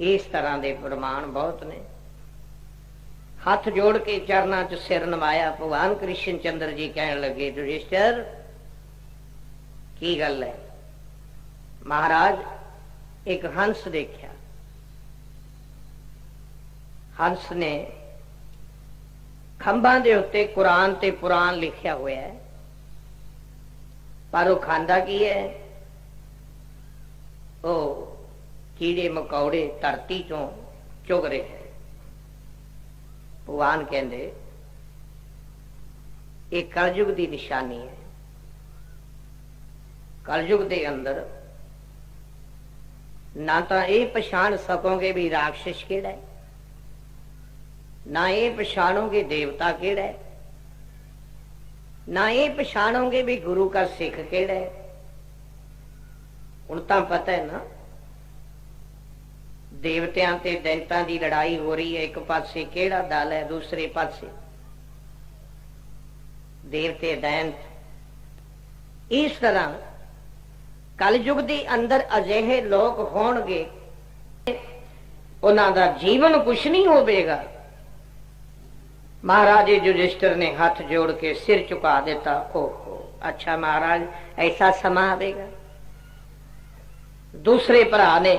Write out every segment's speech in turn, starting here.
ਇਸ ਤਰ੍ਹਾਂ ਦੇ ਪ੍ਰਮਾਣ ਬਹੁਤ ਨੇ। ਹੱਥ ਜੋੜ ਕੇ ਚਰਨਾਂ 'ਚ ਸਿਰ ਨਵਾਇਆ ਭਗਵਾਨ ਕ੍ਰਿਸ਼ਨ ਚੰਦਰ ਜੀ ਕਹਿਣ ਲੱਗੇ, ਯੁਧਿਸ਼ਟਰ, ਕੀ ਗੱਲ ਹੈ? ਮਹਾਰਾਜ ਇੱਕ ਹੰਸ ਦੇਖਿਆ। ਹੰਸ ਨੇ ਖੰਭਾਂ ਦੇ ਉੱਤੇ ਕੁਰਾਨ ਤੇ ਪੁਰਾਨ ਲਿਖਿਆ ਹੋਇਆ ਹੈ। ਪਰ ਉਹ ਖਾਂਦਾ ਕੀ ਹੈ? ਉਹ ਕੀੜੇ ਮਕੌੜੇ ਧਰਤੀ ਚੋਂ ਚੁਗ ਰਹੇ। ਹੈ ਭਗਵਾਨ ਕਹਿੰਦੇ, ਇਹ ਕਲਯੁਗ ਦੀ ਨਿਸ਼ਾਨੀ ਹੈ। ਕਲਯੁਗ ਦੇ ਅੰਦਰ ਨਾ ਤਾਂ ਇਹ ਪਛਾਣ ਸਕੋਗੇ ਵੀ ਰਾਖਸ਼ ਕਿਹੜਾ ਹੈ, ਨਾ ਇਹ ਪਛਾਣੋਗੇ ਦੇਵਤਾ ਕਿਹੜਾ ਹੈ, ਨਾ ਇਹ ਪਛਾਣੋਗੇ ਵੀ ਗੁਰੂ ਦਾ ਸਿੱਖ ਕਿਹੜਾ ਹੈ। ਹੁਣ ਤਾਂ ਪਤਾ ਹੈ ਨਾ ਦੇਵਤਿਆਂ ਤੇ ਦੈਂਤਾਂ ਦੀ ਲੜਾਈ ਹੋ ਰਹੀ ਹੈ। ਇੱਕ ਪਾਸੇ ਕਿਹੜਾ ਦਲ ਹੈ, ਦੂਸਰੇ ਪਾਸੇ ਦੇਵਤੇ ਦੈਂਤ। ਇਸ ਤਰ੍ਹਾਂ ਕਲਯੁਗ ਦੇ ਅੰਦਰ ਅਜਿਹੇ ਲੋਕ ਹੋਣਗੇ, ਉਹਨਾਂ ਦਾ ਜੀਵਨ ਕੁਛ ਨਹੀਂ ਹੋਵੇਗਾ। ਮਹਾਰਾਜੇ ਯੁਧਿਸ਼ਟਰ ਨੇ ਹੱਥ ਜੋੜ ਕੇ ਸਿਰ ਝੁਕਾ ਦਿੱਤਾ। ਓਹੋ, ਅੱਛਾ ਮਹਾਰਾਜ, ਐਸਾ ਸਮਾਂ ਆਵੇਗਾ। ਦੂਸਰੇ ਭਰਾ ਨੇ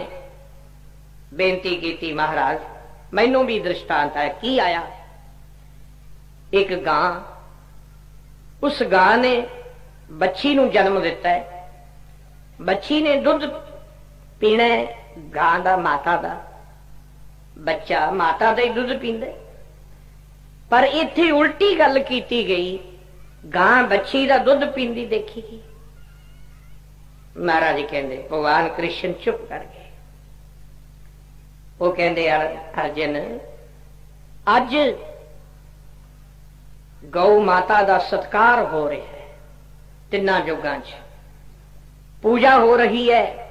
ਬੇਨਤੀ ਕੀਤੀ ਮਹਾਰਾਜ, ਮੈਨੂੰ ਵੀ ਦ੍ਰਿਸ਼ਟਾਂਤ ਹੈ, ਕੀ ਆਇਆ? ਇੱਕ ਗਾਂ, ਉਸ ਗਾਂ ਨੇ ਬੱਚੀ ਨੂੰ ਜਨਮ ਦਿੱਤਾ ਹੈ। ਬੱਚੀ ਨੇ ਦੁੱਧ ਪੀਣਾ ਗਾਂ ਦਾ ਮਾਤਾ ਦਾ। ਬੱਚਾ ਮਾਤਾ ਦਾ ਹੀ ਦੁੱਧ ਪੀਂਦਾ ਪਰ ਇੱਥੇ ਉਲਟੀ ਗੱਲ ਕੀਤੀ ਗਈ, ਗਾਂ ਬੱਚੀ ਦਾ ਦੁੱਧ ਪੀਂਦੀ ਦੇਖੀ ਗਈ। ਮਹਾਰਾਜ ਕਹਿੰਦੇ, ਭਗਵਾਨ ਕ੍ਰਿਸ਼ਨ ਚੁੱਪ ਕਰ ਗਏ। ਉਹ ਕਹਿੰਦੇ ਅਰ- ਅਰਜਨ, ਅੱਜ ਗਊ ਮਾਤਾ ਦਾ ਸਤਕਾਰ ਹੋ ਰਿਹਾ ਹੈ ਤਿੰਨਾਂ ਯੁੱਗਾਂ 'ਚ। ਪੂਜਾ ਹੋ ਰਹੀ ਹੈ।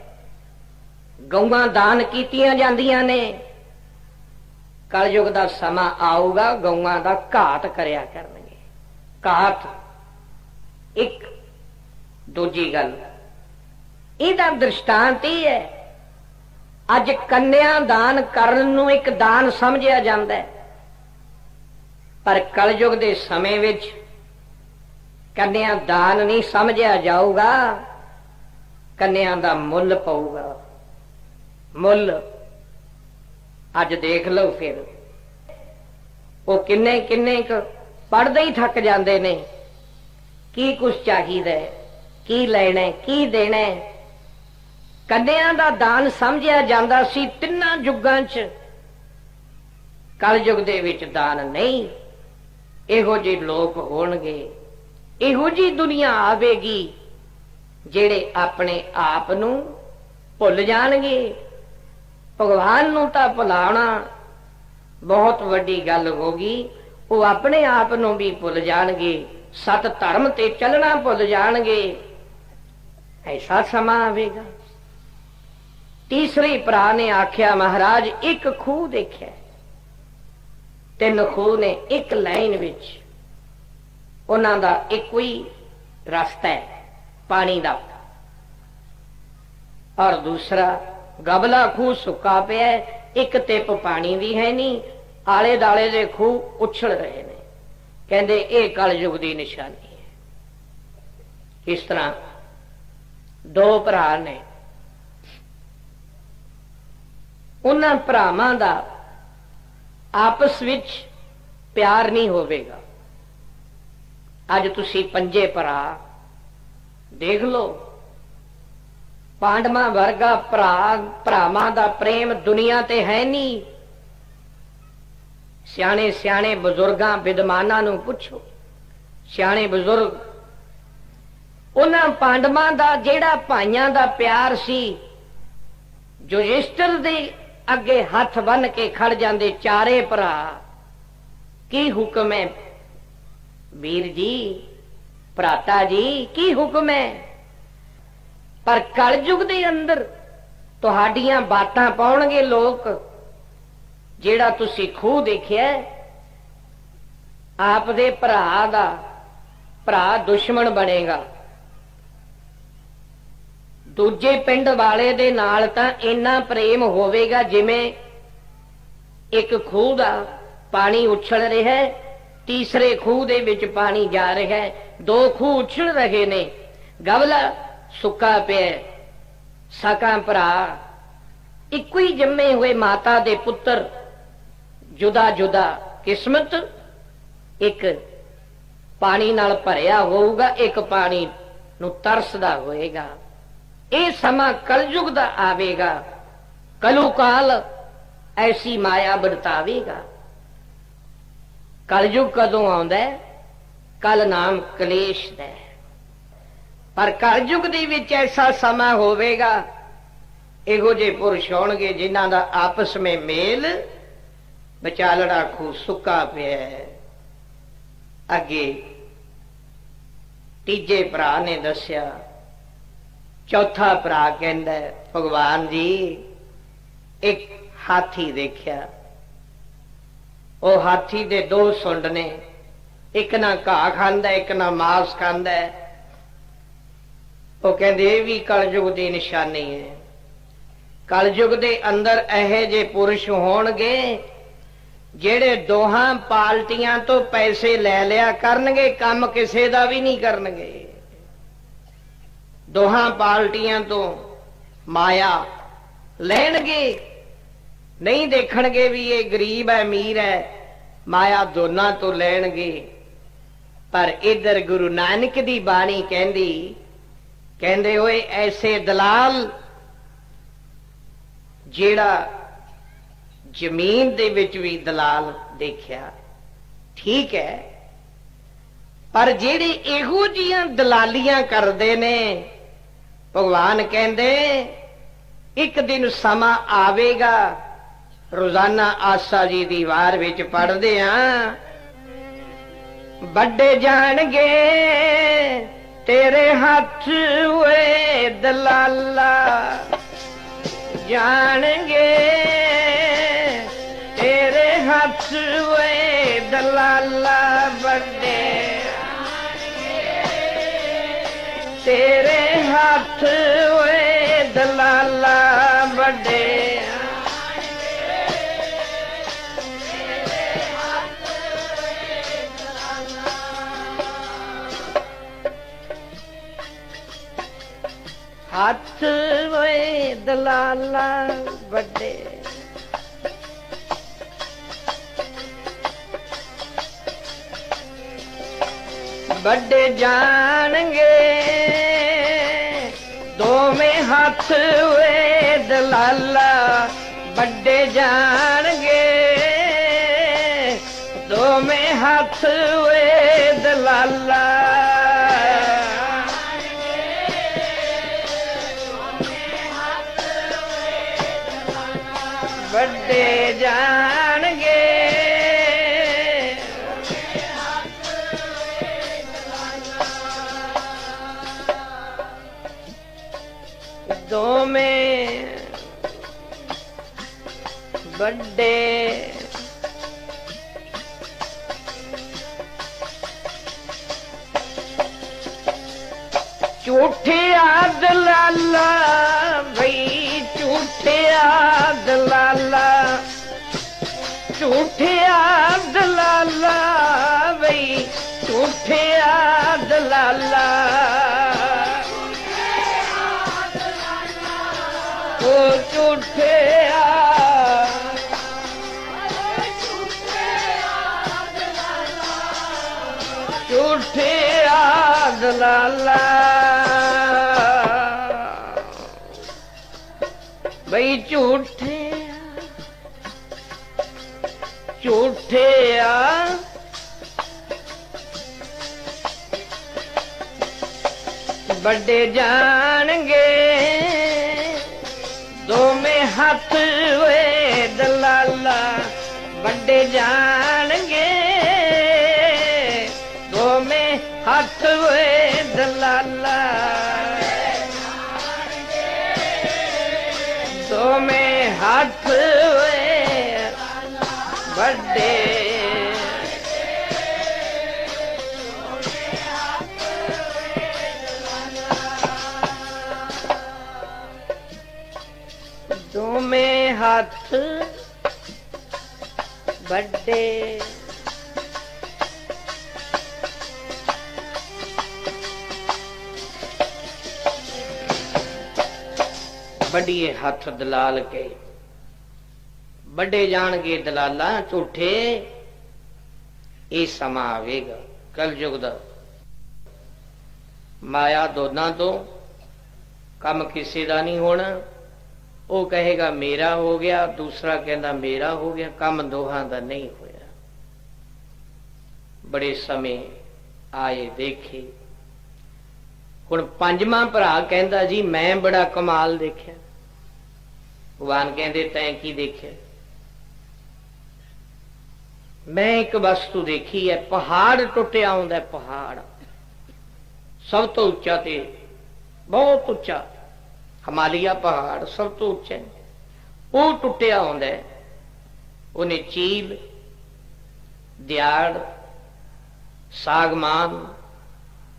ਗਊਆਂ ਦਾਨ ਕੀਤੀਆਂ ਜਾਂਦੀਆਂ ਨੇ। ਕਲਯੁਗ ਦਾ ਸਮਾਂ ਆਊਗਾ, ਗਊਆਂ ਦਾ ਘਾਟ ਕਰਿਆ ਕਰਨਗੇ। ਘਾਤ ਇੱਕ ਦੂਜੀ ਗੱਲ। ਇਹਦਾ ਦ੍ਰਿਸ਼ਟਾਂਤ ਇਹ ਹੈ ਅੱਜ ਕੰਨਿਆ ਦਾਨ ਕਰਨ ਨੂੰ ਇੱਕ ਦਾਨ ਸਮਝਿਆ ਜਾਂਦਾ ਹੈ। ਪਰ ਕਲਯੁਗ ਦੇ ਸਮੇਂ ਵਿੱਚ ਕੰਨਿਆ ਦਾਨ ਨਹੀਂ ਸਮਝਿਆ ਜਾਊਗਾ, ਕੰਨਿਆ ਦਾ ਮੁੱਲ ਪਊਗਾ। ਮੁੱਲ ਅੱਜ ਦੇਖ ਲਓ ਫਿਰ। ਉਹ ਕਿੰਨੇ ਕਿੰਨੇ ਕੁ ਪੜਦੇ ਹੀ ਥੱਕ ਜਾਂਦੇ ਨੇ। ਕੀ ਕੁਛ ਚਾਹੀਦਾ ਕੀ ਲੈਣਾ ਕੀ ਦੇਣਾ ਕੰਨਿਆਂ ਦਾ ਦਾਨ ਸਮਝਿਆ ਜਾਂਦਾ ਸੀ, ਤਿੰਨਾਂ ਯੁੱਗਾਂ 'ਚ ਕਲਯੁਗ ਦੇ ਵਿੱਚ ਦਾਨ ਨਹੀਂ। ਇਹੋ ਜਿਹੇ ਲੋਕ ਹੋਣਗੇ, ਇਹੋ ਜੀ ਦੁਨੀਆ ਆਵੇਗੀ, ਜਿਹੜੇ ਆਪਣੇ ਆਪ ਨੂੰ ਭੁੱਲ ਜਾਣਗੇ। ਭਗਵਾਨ ਨੂੰ ਤਾਂ ਭੁਲਾਉਣਾ ਬਹੁਤ ਵੱਡੀ ਗੱਲ ਹੋਗੀ ਉਹ ਆਪਣੇ ਆਪ ਨੂੰ ਵੀ ਭੁੱਲ ਜਾਣਗੇ, ਸਤ ਧਰਮ ਤੇ ਚੱਲਣਾ ਭੁੱਲ ਜਾਣਗੇ। ਐਸਾ ਸਮਾਂ ਆਵੇਗਾ। ਤੀਸਰੇ ਭਰਾ ਨੇ ਆਖਿਆ, ਮਹਾਰਾਜ, ਇੱਕ ਖੂਹ ਦੇਖਿਆ ਤਿੰਨ ਖੂਹ ਨੇ ਇੱਕ ਲਾਈਨ ਵਿੱਚ। ਉਹਨਾਂ ਦਾ ਇੱਕੋ ਹੀ ਰਸਤਾ ਹੈ, ਪਾਣੀ ਦਾ। ਔਰ ਦੂਸਰਾ, ਗਬਲਾ ਖੂਹ ਸੁੱਕਾ ਪਿਆ ਇੱਕ ਟਿਪ ਪਾਣੀ ਦੀ ਹੈ ਨਹੀਂ ਆਲੇ ਦਾਲੇ ਦੇ ਖੂਹ ਉਛਲ ਰਹੇ ਨੇ। ਕਹਿੰਦੇ, ਇਹ ਕਲਯੁਗ ਦੀ ਨਿਸ਼ਾਨੀ ਹੈ। ਇਸ ਤਰ੍ਹਾਂ ਦੋ ਭਰਾ ਨੇ ਉਹਨਾਂ ਭਰਾਵਾਂ ਦਾ ਆਪਸ ਵਿੱਚ ਪਿਆਰ ਨਹੀਂ ਹੋਵੇਗਾ। ਅੱਜ ਤੁਸੀਂ ਪੰਜੇ ਭਰਾ ਦੇਖ ਲਓ। ਪਾਂਡਵਾਂ ਵਰਗਾ ਭਰਾ, ਭਰਾਵਾਂ ਦਾ ਪ੍ਰੇਮ ਦੁਨੀਆ ਤੇ ਹੈ ਨਹੀਂ। ਸਿਆਣੇ ਸਿਆਣੇ ਬਜ਼ੁਰਗਾਂ, ਵਿਦਵਾਨਾਂ ਨੂੰ ਪੁੱਛੋ। ਸਿਆਣੇ ਬਜ਼ੁਰਗ, ਉਹਨਾਂ ਪਾਂਡਵਾਂ ਦਾ ਜਿਹੜਾ ਭਾਈਆਂ ਦਾ ਪਿਆਰ ਸੀ, ਜੋ ਇਸ਼ਟਰ ਦੇ ਅੱਗੇ ਹੱਥ ਬੰਨ ਕੇ ਖੜ ਜਾਂਦੇ ਚਾਰੇ ਭਰਾ। ਕੀ ਹੁਕਮ ਹੈ? ਵੀਰ ਜੀ, ਭਰਾਤਾ ਜੀ, ਕੀ ਹੁਕਮ ਹੈ? ਪਰ ਕਲਯੁਗ ਦੇ ਅੰਦਰ ਤੁਹਾਡੀਆਂ ਬਾਤਾਂ ਪਾਉਣਗੇ ਲੋਕ, ਜਿਹੜਾ ਤੁਸੀਂ ਖੂਹ ਦੇਖਿਆ ਆਪ ਦੇ ਭਰਾ ਦਾ ਭਰਾ ਦੁਸ਼ਮਣ ਬਣੇਗਾ। ਦੂਜੇ ਪਿੰਡ ਵਾਲੇ ਦੇ ਨਾਲ ਤਾਂ ਇੰਨਾ ਪ੍ਰੇਮ ਹੋਵੇਗਾ ਜਿਵੇਂ ਇੱਕ ਖੂਹ ਦਾ ਪਾਣੀ ਉਛਲ ਰਿਹਾ ਹੈ, ਤੀਸਰੇ ਖੂਹ ਦੇ ਵਿੱਚ ਪਾਣੀ ਜਾ ਰਿਹਾ ਹੈ। ਦੋ ਖੂਹ ਉਛਲ ਰਹੇ ਨੇ। ਗਵਲਾ ਸੁੱਕਾ ਪਿਆ ਹੈ। ਭਰਾ, ਇੱਕੋ ਹੀ ਜੰਮੇ ਹੋਏ ਮਾਤਾ ਦੇ ਪੁੱਤਰ, ਜੁਦਾ ਜੁਦਾ ਕਿਸਮਤ, ਇੱਕ ਪਾਣੀ ਨਾਲ ਭਰਿਆ ਹੋਊਗਾ, ਇੱਕ ਪਾਣੀ ਨੂੰ ਤਰਸਦਾ ਹੋਏਗਾ। ਇਹ ਸਮਾਂ ਕਲਯੁਗ ਦਾ ਆਵੇਗਾ। ਕਲੂਕਾਲ ਐਸੀ ਮਾਇਆ ਵਰਤਾਵੇਗਾ। ਕਲਯੁਗ ਕਦੋਂ ਆਉਂਦਾ ਹੈ? ਕਲ ਨਾਮ ਕਲੇਸ਼ ਦਾ ਪਰ ਕਲਯੁਗ ਦੇ ਵਿੱਚ ਐਸਾ ਸਮਾਂ ਹੋਵੇਗਾ, ਇਹੋ ਜਿਹੇ ਪੁਰਸ਼ ਹੋਣਗੇ ਜਿਨ੍ਹਾਂ ਦਾ ਆਪਸ ਵਿੱਚ ਮੇਲ ਵਿਚਾਲੜਾ ਖੂ ਸੁੱਕਾ ਪਿਆ ਅੱਗੇ ਤੀਜੇ ਭਰਾ ਨੇ ਦੱਸਿਆ ਚੌਥਾ ਭਰਾ ਕਹਿੰਦਾ ਭਗਵਾਨ ਜੀ, ਇੱਕ ਹਾਥੀ ਦੇਖਿਆ। ਉਹ ਹਾਥੀ ਦੇ ਦੋ ਸੁੰਡ ਨੇ। ਇੱਕ ਨਾ ਘਾਹ ਖਾਂਦਾ, ਇੱਕ ਨਾ ਮਾਸ ਖਾਂਦਾ ਉਹ ਕਹਿੰਦੇ, ਇਹ ਵੀ ਕਲਯੁਗ ਦੀ ਨਿਸ਼ਾਨੀ ਹੈ। ਕਲਯੁਗ ਦੇ ਅੰਦਰ ਇਹੋ ਜਿਹੇ ਪੁਰਸ਼ ਹੋਣਗੇ, ਜਿਹੜੇ ਦੋਹਾਂ ਪਾਰਟੀਆਂ ਤੋਂ ਪੈਸੇ ਲੈ ਲਿਆ ਕਰਨਗੇ, ਕੰਮ ਕਿਸੇ ਦਾ ਵੀ ਨਹੀਂ ਕਰਨਗੇ। ਦੋਹਾਂ ਪਾਰਟੀਆਂ ਤੋਂ ਮਾਇਆ ਲੈਣਗੇ, ਨਹੀਂ ਦੇਖਣਗੇ ਵੀ ਇਹ ਗਰੀਬ ਹੈ, ਅਮੀਰ ਹੈ, ਮਾਇਆ ਦੋਨਾਂ ਤੋਂ ਲੈਣਗੇ। ਪਰ ਇਧਰ ਗੁਰੂ ਨਾਨਕ ਦੀ ਬਾਣੀ ਕਹਿੰਦੀ, ਕਹਿੰਦੇ ਓਏ ਐਸੇ ਦਲਾਲ ਜਿਹੜਾ ਜ਼ਮੀਨ ਦੇ ਵਿੱਚ ਵੀ ਦਲਾਲ ਦੇਖਿਆ, ਠੀਕ ਹੈ, ਪਰ ਜਿਹੜੇ ਇਹੋ ਜੀਆਂ ਦਲਾਲੀਆਂ ਕਰਦੇ ਨੇ ਭਗਵਾਨ ਕਹਿੰਦੇ, ਇੱਕ ਦਿਨ ਸਮਾਂ ਆਵੇਗਾ, ਰੋਜ਼ਾਨਾ ਆਸਾ ਜੀ ਦੀ ਵਾਰ ਵਿੱਚ ਪੜਦੇ ਆ। ਵੱਡੇ ਜਾਣਗੇ, ਤੇਰੇ ਹੱਥ ਓਏ ਦਲਾਲਾ। ਜਾਣਗੇ, ਤੇਰੇ ਹੱਥ ਓਏ ਦਲਾਲਾ। ਵੱਡੇ ਤੇਰੇ ਹੱਥ ਓਏ ਦਲਾਲਾ ਵੱਡੇ। ਹੱਥ ਓਏ ਦਲਾਲਾ ਵੱਡੇ। ਵੱਡੇ ਜਾਣਗੇ। ਹੱਥ ਓਏ ਦਲਾਲਾ ਵੱਡੇ ਜਾਣਗੇ। ਦੋਵੇਂ ਹੱਥ ਓਏ ਦਲਾਲਾ ਵੱਡੇ ਝੂਠਿਆ ਦਲਾਲਾ ਬਈ ਝੂਠਿਆ ਦਲਾਲਾ ਝੂਠਿਆ ਦਲਾਲਾ ਬਈ ਝੂਠਿਆ ਦਲਾਲਾ ਵੱਡੇ ਜਾਣਗੇ। ਦੋਵੇਂ ਹੱਥ ਵੇ ਦਲਾਲਾ ਵੱਡੇ ਜਾਣ ਹੱਥ ਵੱਡੇ। ਵੱਡੀਏ ਹੱਥ ਦਲਾਲ ਕੇ, ਵੱਡੇ ਜਾਣਗੇ ਦਲਾਲਾਂ ਝੂਠੇ। ਇਹ ਸਮਾਂ ਆਵੇਗਾ, ਕਲਯੁਗ ਦਾ। ਮਾਇਆ ਦੋਨਾਂ ਤੋਂ, ਕੰਮ ਕਿਸੇ ਦਾ ਨਹੀਂ ਹੋਣਾ। ਉਹ ਕਹੇਗਾ, ਮੇਰਾ ਹੋ ਗਿਆ। ਦੂਸਰਾ ਕਹਿੰਦਾ, ਮੇਰਾ ਹੋ ਗਿਆ। ਕੰਮ ਦੋਹਾਂ ਦਾ ਨਹੀਂ ਹੋਇਆ। ਬੜੇ ਸਮੇਂ ਆਏ ਦੇਖੇ। ਹੁਣ ਪੰਜਵਾਂ ਭਰਾ ਕਹਿੰਦਾ, ਜੀ, ਮੈਂ ਬੜਾ ਕਮਾਲ ਦੇਖਿਆ। ਭਗਵਾਨ ਕਹਿੰਦੇ, ਤੈਂ ਕੀ ਦੇਖਿਆ? ਮੈਂ ਇੱਕ ਵਸਤੂ ਦੇਖੀ ਹੈ ਪਹਾੜ ਟੁੱਟਿਆ ਆਉਂਦਾ ਪਹਾੜ। ਸਭ ਤੋਂ ਉੱਚਾ ਤੇ ਬਹੁਤ ਉੱਚਾ ਹਿਮਾਲਿਆ ਪਹਾੜ ਸਭ ਤੋਂ ਉੱਚਾ ਹੈ। ਉਹ ਟੁੱਟਿਆ ਹੁੰਦਾ ਹੈ। ਉਹਨੇ ਚੀਲ ਦਿਆੜ, ਸਾਗਮਾਨ,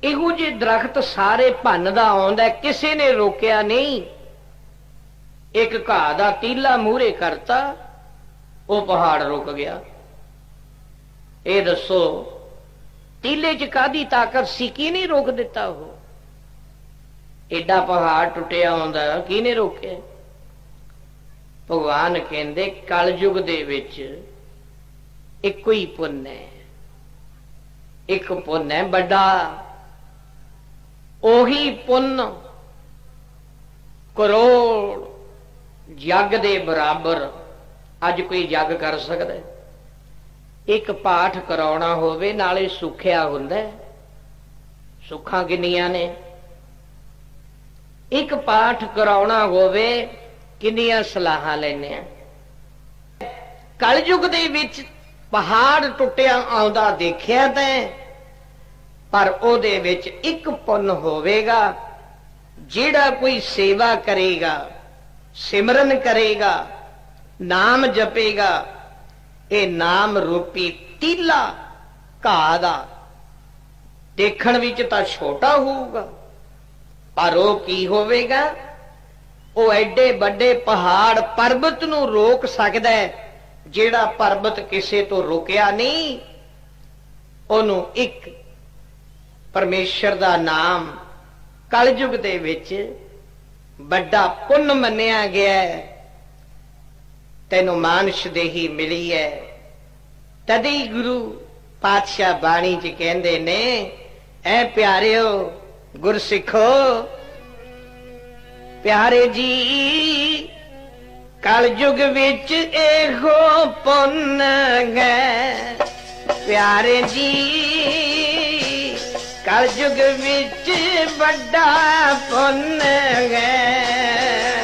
ਇਹੋ ਜਿਹੇ ਦਰਖਤ ਸਾਰੇ ਭੰਨ ਦਾ ਆਉਂਦਾ ਕਿਸੇ ਨੇ ਰੋਕਿਆ ਨਹੀਂ। ਇੱਕ ਘਾਹ ਦਾ ਤੀਲਾ ਮੂਹਰੇ ਕਰਤਾ, ਉਹ ਪਹਾੜ ਰੁਕ ਗਿਆ। ਇਹ ਦੱਸੋ, ਤੀਲੇ 'ਚ ਕਾਦੀ ਤਾਕਤ ਸੀ? ਕੀ ਨਹੀਂ ਰੋਕ ਦਿੱਤਾ ਉਹ? ਐਡਾ ਪਹਾੜ ਟੁੱਟਿਆ ਹੁੰਦਾ ਕਿਹਨੇ ਰੋਕਿਆ? ਭਗਵਾਨ ਕਹਿੰਦੇ, ਕਲਯੁਗ ਦੇ ਵਿੱਚ ਇੱਕੋ ਹੀ ਪੁੰਨ ਹੈ। ਇੱਕ ਪੁੰਨ ਹੈ ਵੱਡਾ। ਉਹੀ ਪੁੰਨ ਕਰੋੜ ਜੱਗ ਦੇ ਬਰਾਬਰ ਅੱਜ ਕੋਈ ਜੱਗ ਕਰ ਸਕਦਾ ਇੱਕ ਪਾਠ ਕਰਾਉਣਾ ਹੋਵੇ, ਨਾਲੇ ਸੁਖਿਆ ਹੁੰਦਾ ਸੁੱਖਾਂ ਕਿੰਨੀਆਂ ਨੇ? ਇੱਕ ਪਾਠ ਕਰਾਉਣਾ ਹੋਵੇ, ਕਿੰਨੀਆਂ ਸਲਾਹਾਂ ਲੈਨੇ ਆ? ਕਲਯੁਗ ਦੇ ਵਿੱਚ ਪਹਾੜ ਟੁੱਟਿਆ ਆਉਂਦਾ ਦੇਖਿਆ ਤੈਂ, ਪਰ ਉਹਦੇ ਵਿੱਚ ਇੱਕ ਪੁੰਨ ਹੋਵੇਗਾ, ਜਿਹੜਾ ਕੋਈ ਸੇਵਾ ਕਰੇਗਾ, ਸਿਮਰਨ ਕਰੇਗਾ, ਨਾਮ ਜਪੇਗਾ, ਇਹ ਨਾਮ ਰੂਪੀ ਤੀਲਾ ਘਾਹ ਦਾ। ਦੇਖਣ ਵਿੱਚ ਤਾਂ ਛੋਟਾ ਹੋਊਗਾ। ਪਰ ਉਹ ਕੀ ਹੋਵੇਗਾ? ਉਹ ਐਡੇ ਵੱਡੇ ਪਹਾੜ ਪਰਬਤ ਨੂੰ ਰੋਕ ਸਕਦਾ ਹੈ, ਜਿਹੜਾ ਪਰਬਤ ਕਿਸੇ ਤੋਂ ਰੁਕਿਆ ਨਹੀਂ। ਉਹਨੂੰ ਇੱਕ ਪਰਮੇਸ਼ਰ ਦਾ ਨਾਮ ਕਲਯੁਗ ਦੇ ਵਿੱਚ ਵੱਡਾ ਪੁੰਨ ਮੰਨਿਆ ਗਿਆ ਹੈ। ਤੈਨੂੰ ਮਾਨਸ਼ ਦੇਹੀ ਮਿਲੀ ਹੈ। ਤਦੇ ਗੁਰੂ ਪਾਤਸ਼ਾਹ ਬਾਣੀ ਚ ਕਹਿੰਦੇ ਨੇ, ਐ ਪਿਆਰਿਓ ਗੁਰਸਿੱਖੋ, ਪਿਆਰੇ ਜੀ, ਕਲਯੁਗ ਵਿੱਚ ਇਹੋ ਪੁੰਨ ਹੈ। ਪਿਆਰੇ ਜੀ, ਕਲਯੁਗ ਵਿੱਚ ਵੱਡਾ ਪੁੰਨ ਹੈ।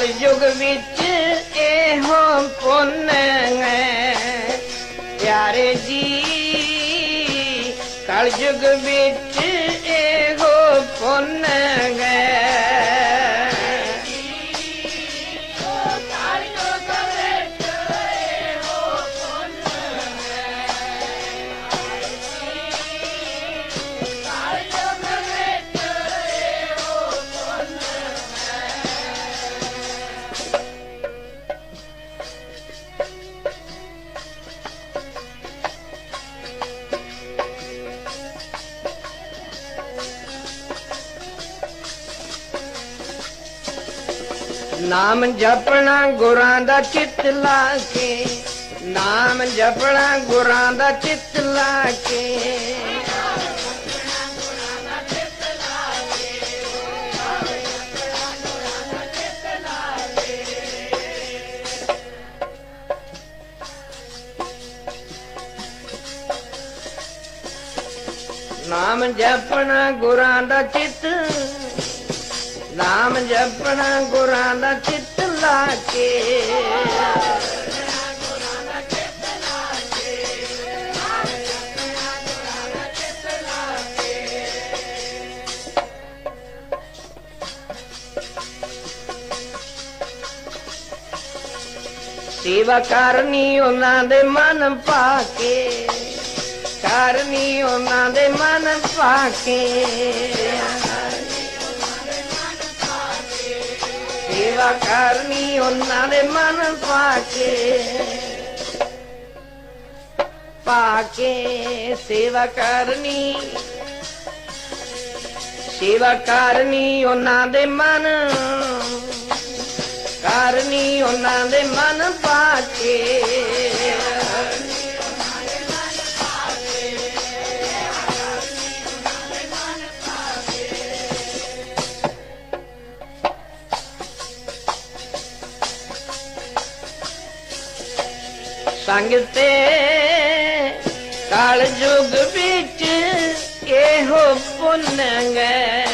ਕਲ ਯੁਗ ਵਿੱਚ ਇਹੋ ਪੁੰਨ ਪਿਆਰੇ ਜੀ ਕਲਯੁਗ ਵਿੱਚ ਇਹੋ ਪੁੰਨ ਨਾਮ ਜਪਣਾ ਗੁਰਾਂ ਦਾ ਚਿੱਤ ਲਾ ਕੇ। ਨਾਮ ਜਪਣਾ ਗੁਰਾਂ ਦਾ ਚਿੱਤ ਲਾ ਕੇ। ਨਾਮ ਜਪਣਾ ਗੁਰਾਂ ਦਾ ਚਿੱਤ ਨਾਮ ਜਪਣਾ ਗੁਰਾਂ ਦਾ ਚਿੱਤ ਲਾ ਕੇ। ਸੇਵਾ ਕਰਨੀ ਉਹਨਾਂ ਦੇ ਮਨ ਪਾ ਕੇ ਕਰਨੀ ਉਹਨਾਂ ਦੇ ਮਨ ਪਾ ਕੇ ਸੇਵਾ ਕਰਨੀ ਉਹਨਾਂ ਦੇ ਮਨ ਪਾ ਕੇ ਪਾ ਕੇ ਸੇਵਾ ਕਰਨੀ ਸੇਵਾ ਕਰਨੀ ਉਹਨਾਂ ਦੇ ਮਨ ਕਰਨੀ ਉਹਨਾਂ ਦੇ ਮਨ ਪਾ ਕੇ ਸੰਗ ਤੇ ਕਾਲ ਜੁਗ ਵਿੱਚ ਇਹੋ ਪੁੰਨ ਗਏ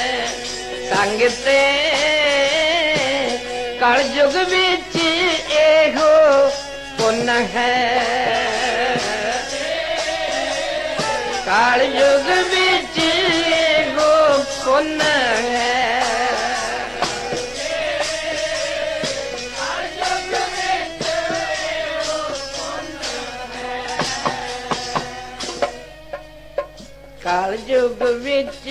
ਸੰਗ ਤੇ ਕਾਲ ਜੁਗ ਵਿੱਚ ਇਹੋ ਪੁੰਨ ਹੈ। ਕਾਲ ਜੁਗ ਵਿੱਚ ਇਹੋ ਪੁੰਨ ਹੈ। ਕਾਲ ਜੁਗ ਵਿੱਚ